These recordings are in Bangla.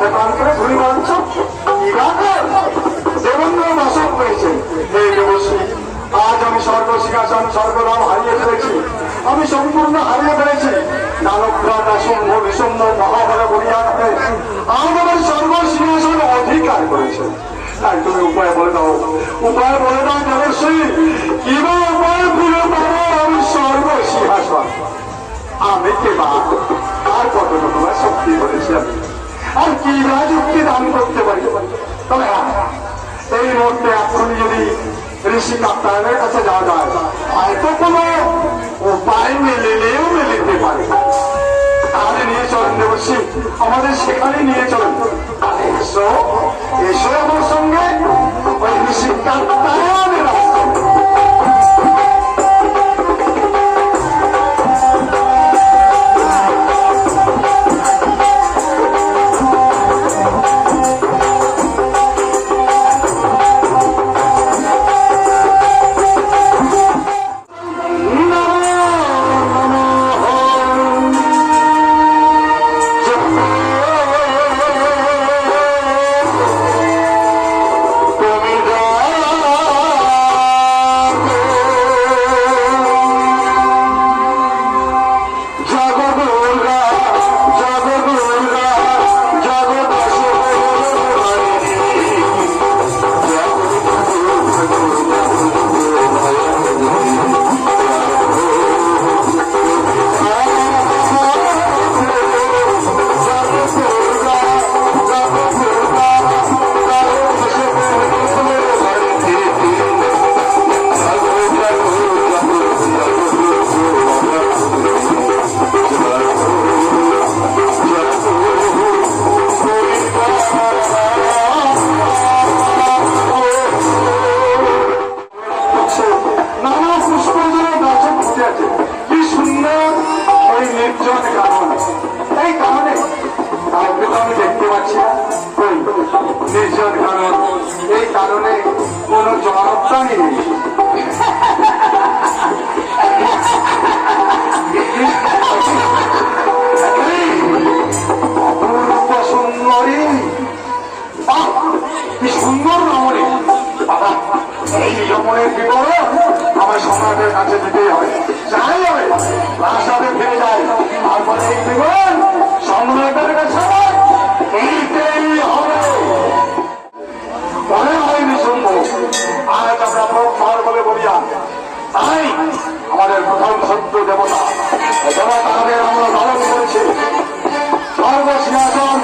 হাতে পান করে ঘুরে বেড়াচ্ছ কি ব্যাপার দেবেন্দ্র বাসক দেবশ্রী, আজ আমি স্বর্গ সিংহাসন স্বর্গরাম হারিয়ে ফেলেছি। আমি সম্পূর্ণ হারিয়ে ফেলেছি। দানবরাট অসম্ভ বিষম্ভ মহাভারে বলিয়াতে আজ আমার স্বর্গ অধিকার করেছে। তাই তুমি উপায় বলে দাও। উপায় বলে দাও দেবশ্রী, কিবা উপায় ফিরে পাবো আমি স্বর্গ আমি কে বা? আর কত শক্তি করেছি আমি? আর কি বা যুক্তি দান করতে পারি? তবে হ্যাঁ, এই মুহূর্তে এখনই যদি ঋষি কাপ্তায়নের কাছে যাওয়া যায় হয়তো কোনো উপায় মিলিলেও মিলিতে পারে। তাহলে নিয়ে চলেন দেবশ্রী আমাদের সেখানে নিয়ে চলেন। এসো এসো আমার সঙ্গে। ওই ঋষি কাপ্তায়নের জনপ্রাণী সুন্দরী কি সুন্দর রমণী এই রমণের বিবরণ আমার সম্রাটের কাছে দিতেই হবে। যাই হবে প্রাসাদে ফিরে যায়। তারপরে এই বিবরণ সম্রাটের দেবতা দেবতা আমাদের আমরা লালন করেছি সর্বসিনাতন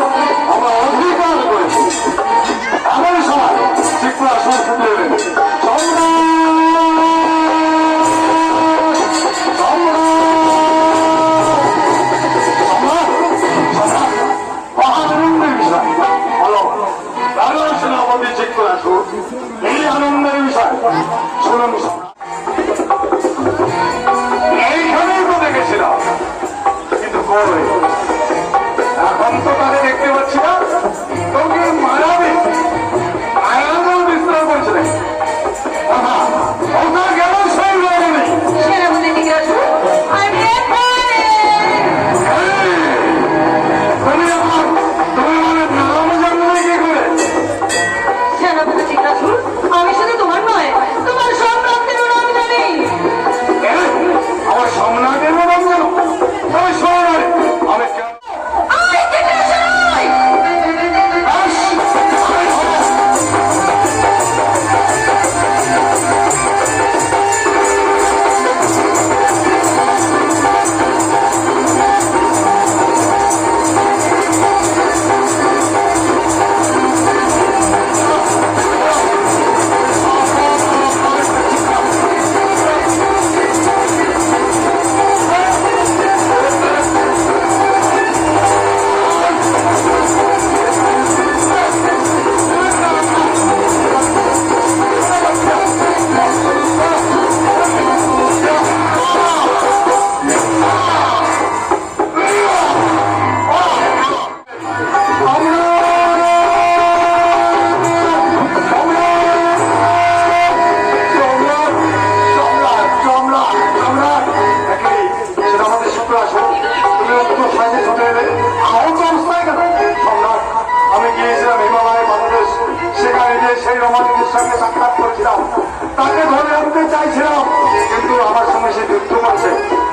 আমরা অধিকার করেছি এমন সময় ত্রিপুরা সংস্কৃতি এই আনন্দের বিষয় শুনুন সঙ্গে সাক্ষাৎ করেছিলাম। তাকে ধরে আনতে চাইছিলাম। কিন্তু আমার সঙ্গে সে যুদ্ধ করছে।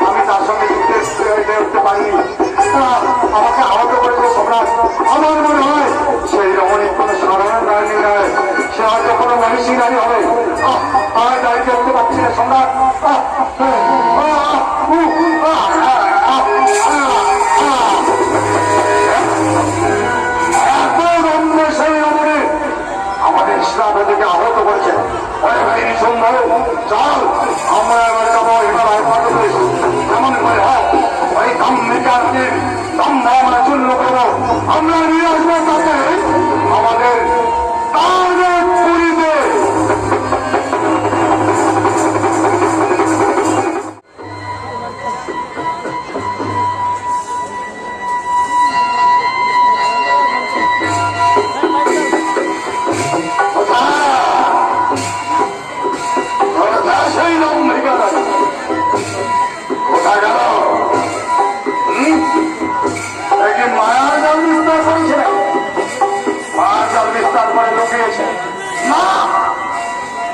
আমি তার সঙ্গে যুদ্ধে উঠতে পারিনি। আমাকে আহত করেছে সম্রাট। আমার মনে হয় সেই রমণী কোনো সাধারণ নারী নয়। সে হয়তো কোনো মনীষী নারী হবে। আর দাঁড়িয়ে উঠতে পারছি না, সম্রাট। সম্ভব। চল আমরা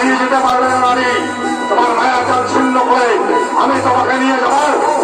পালিয়ে যেতে পারবে না নারী তোমার ছিন্ন করে আমি তোমাকে নিয়ে যাব।